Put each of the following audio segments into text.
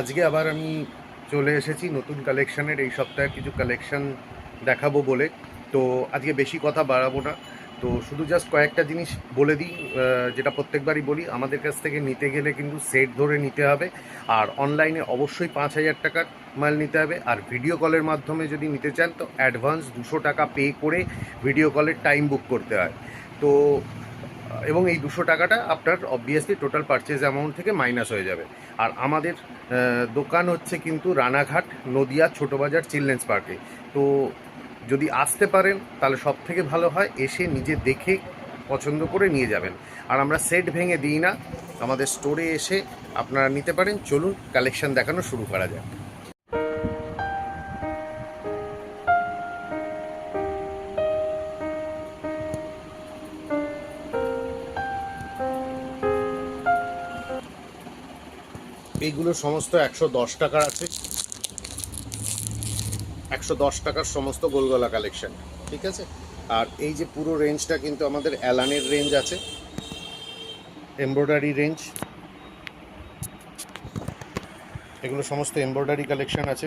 আজকে আবার আমি চলে এসেছি নতুন কালেকশানের এই সপ্তাহের কিছু কালেকশান দেখাবো বলে। তো আজকে বেশি কথা বাড়াবো না। তো শুধু জাস্ট কয়েকটা জিনিস বলে দিই যেটা প্রত্যেকবারই বলি, আমাদের কাছ থেকে নিতে গেলে কিন্তু সেট ধরে নিতে হবে। আর অনলাইনে অবশ্যই পাঁচ হাজার টাকার মাল নিতে হবে। আর ভিডিও কলের মাধ্যমে যদি নিতে চান, তো অ্যাডভান্স দুশো টাকা পে করে ভিডিও কলের টাইম বুক করতে হয়। তো এবং এই দুশো টাকাটা আপনার অবভিয়াসলি টোটাল পারচেজ অ্যামাউন্ট থেকে মাইনাস হয়ে যাবে। আর আমাদের দোকান হচ্ছে কিন্তু রানাঘাট, নদিয়া ছোটো বাজার চিলড্রেন্স পার্কে তো যদি আসতে পারেন, তাহলে সব থেকে ভালো হয় এসে নিজে দেখে পছন্দ করে নিয়ে যাবেন। আর আমরা সেট ভেঙে দিই না, আমাদের স্টোরে এসে আপনারা নিতে পারেন। চলুন কালেকশন দেখানো শুরু করা যাক। এইগুলো সমস্ত একশো দশ টাকার আছে। একশো দশ টাকার সমস্ত গোলগলা কালেকশন ঠিক আছে? আর এই যে পুরো রেঞ্জটা কিন্তু আমাদের অ্যালানের রেঞ্জ আছে। এমব্রয়ডারি রেঞ্জ এগুলো সমস্ত এমব্রয়ডারি কালেকশান আছে।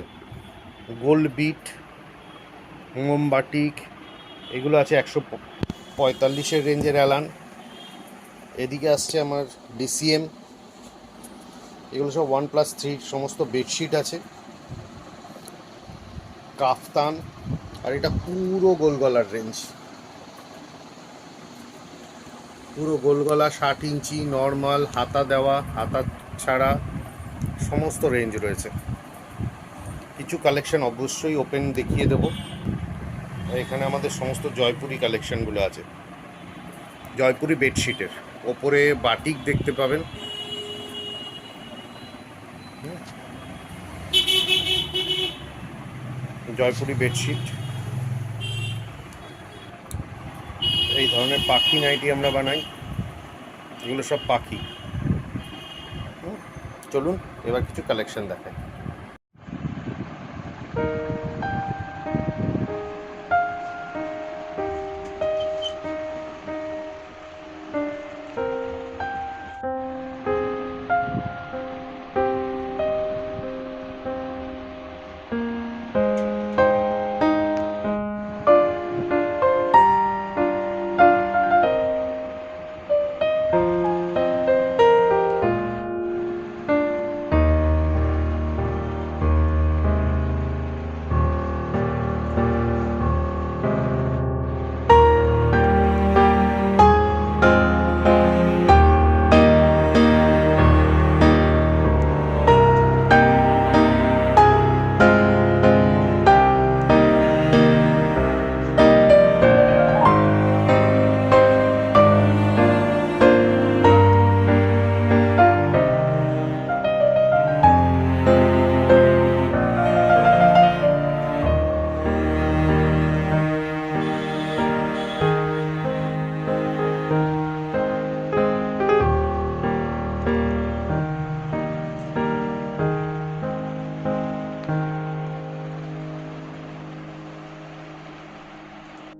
গোল্ড বিট মোমবাটিক এগুলো আছে একশো পঁয়তাল্লিশের রেঞ্জের অ্যালান এদিকে আসছে আমার ডিসিএম এগুলো সব ওয়ান প্লাস থ্রির সমস্ত বেডশিট আছে। কাফতান, আর এটা পুরো গোলগলার রেঞ্জ পুরো গোলগলা ষাট ইঞ্চি নর্মাল হাতা দেওয়া, হাতা ছাড়া সমস্ত রেঞ্জ রয়েছে। কিছু কালেকশন অবশ্যই ওপেন দেখিয়ে দেব। এখানে আমাদের সমস্ত জয়পুরি কালেকশনগুলো আছে। জয়পুরি বেডশিটের ওপরে বাটিক দেখতে পাবেন। জয়পুরি বেডশিট এই ধরনের পাখি নাইটি আমরা বানাই। এগুলো সব পাখি। চলুন এবার কিছু কালেকশন দেখাই।